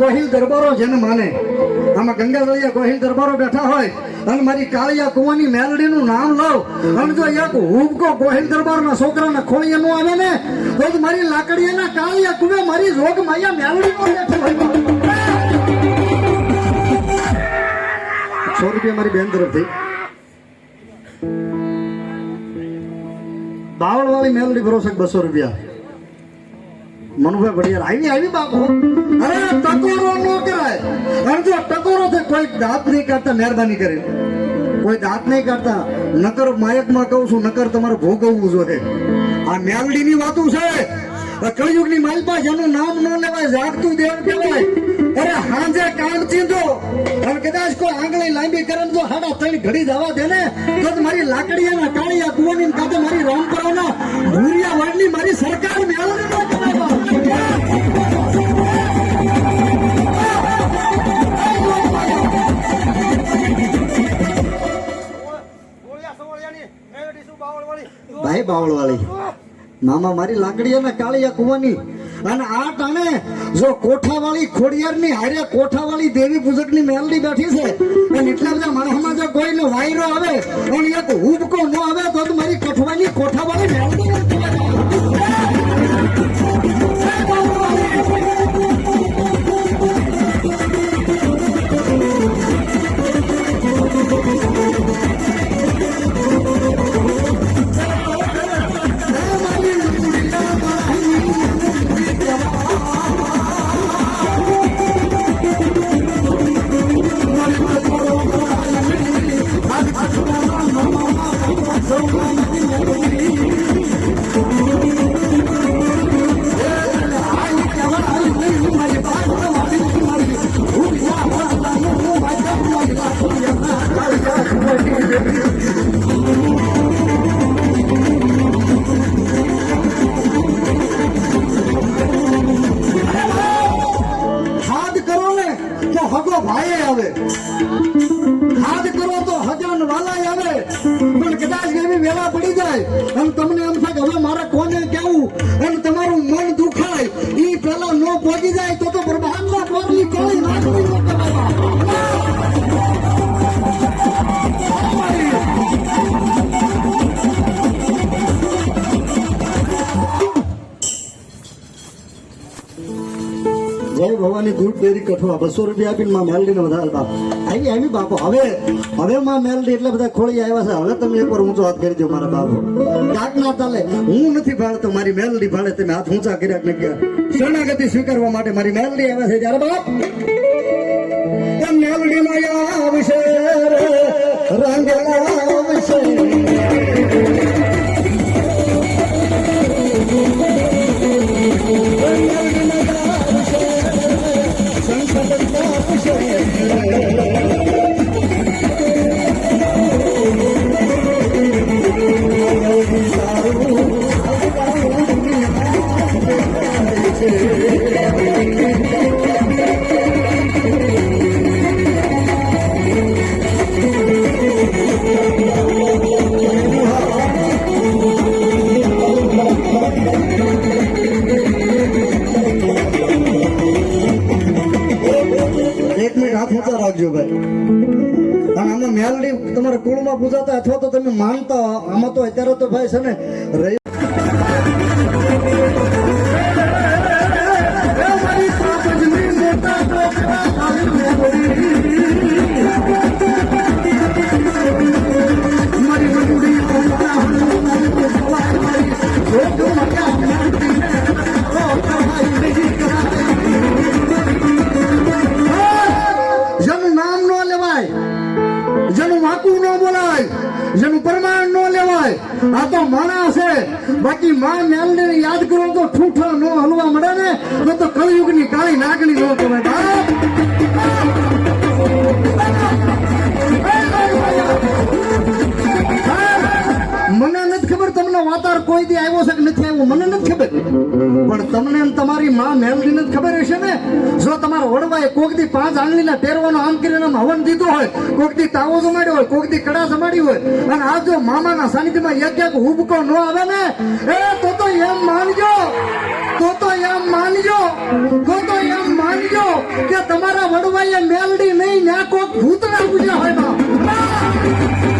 દરબારો જેને માને. આમાં ગંગા દરિયા ગોહિલ દરબારો બેઠા હોય અને મારી કાળિયા કુવાની મેલડીનું નામ લઉં અને જો એક હુબકો ગોહિલ દરબારના છોકરાના ખોળીએ નું આવે ને, તો જ મારી લાકડીયાના કાળિયા કુવે મારી રોગ માયા મેલડી સો રૂપિયા મારી બેન તરફથી. બાવળ વાળી મેલડી ભરોસે બસો રૂપિયા. મનુભાઈ ભડિયાર, આવી આવી બાપુ. અરે ટકોરો ન કરાય. અને જો ટકોરો થી કોઈ દાંત નહીં કાઢતા, મહેરબાની કરી કોઈ દાંત નહીં કાઢતા. નકર માયકમાં કહું છું, નકર તમારે ભોગવવું જોઈએ. આ મેલડીની વાતું છે. કળિયુગની માલપા જેનું નામ ન લેવાય જાગતું દેવ કહેવાય. અરે, હાંજે કામ ચીંધો. અને કદાચ કોઈ આંગળી લાંબી કરે તો હાડા ત્રણ ઘડી જવા દે ને, તો મારી લાકડીયાના કાળિયા કુવાની ભાઈ બાવળવાળી. મામા મારી લાકડી અને કાળિયા કુવાની. અને આ ટાણે જો કોઠાવાળી ખોડિયારની હારે કોઠાવાળી દેવી પૂજકની મેલડી બેઠી છે અને એટલા બધા માણસમાં જો કોઈનો વાયરો આવે અને એક હુબકો ન આવે તો મારી કઠવાની કોઠાવાળી મેલડી ભાઈ આવે. હાથ કરો તો હજાન વાલા આવે. પણ કદાચ એવી વેલા પડી જાય. અને તમને એમ થાય કે હવે મારે કોને કેવું અને તમારું મન દુખાય. ઈ પેલા નો પહોંચી જાય તો ભવાની દૂધ ડેરી કઠવા બસો રૂપિયા આપીને માં મેલડી ને વધારે બાપ આવી આવી બાપો હવે હવે માં મેલડી એટલે બધા ખોળી આવ્યા છે. હવે તમે એકવાર ઊંચો હાથ કરી દો મારા બાપો. કાક ના ચાલે. હું નથી ભાડતો મારી મેલડી ભાડે તમે હાથ ઊંચા કર્યા કે નહીં? શરણાગતિ સ્વીકારવા માટે મારી મેલડી આવ્યા છે. જયારે બાપ મેલડી માં આવશે રે, રાખજો ભાઈ. અને આમાં મેલડી તમારા કુળમાં પૂજાતા અથવા તો તમે માનતા આમાં તો અત્યારે તો ભાઈ છે ને તો માણસ છે. બાકી માં મેલને યાદ કરો તો ઠૂઠા નો હલવા મળે ને, તો તો કળિયુગની કાળી નાગણી નો કહેવાય. બાપ! વાતાર કોઈ દી આવ્યો છે કે નથી આવ્યો, મને નથી ખબર. પણ તમને ને તમારી માં મેલડી નથી ખબર હશે ને? જો તમારા વડવાએ કોક દી પાંચ આંગળીના ટેરવાનો આમ કરીને હવન દીધો હોય, કોક દી તાવો જમાડ્યો હોય, કોક દી કડા જમાડી હોય, અને આ જો મામાના સાનિધ્યમાં એક એક હુબકો ન આવે ને, એ તો તો એમ માનજો, તો તો એમ માનજો, તો તો એમ માનજો કે તમારા વડવાએ મેલડી નહીં ના કોક ભૂતના પૂજ્યા હોય બાપ.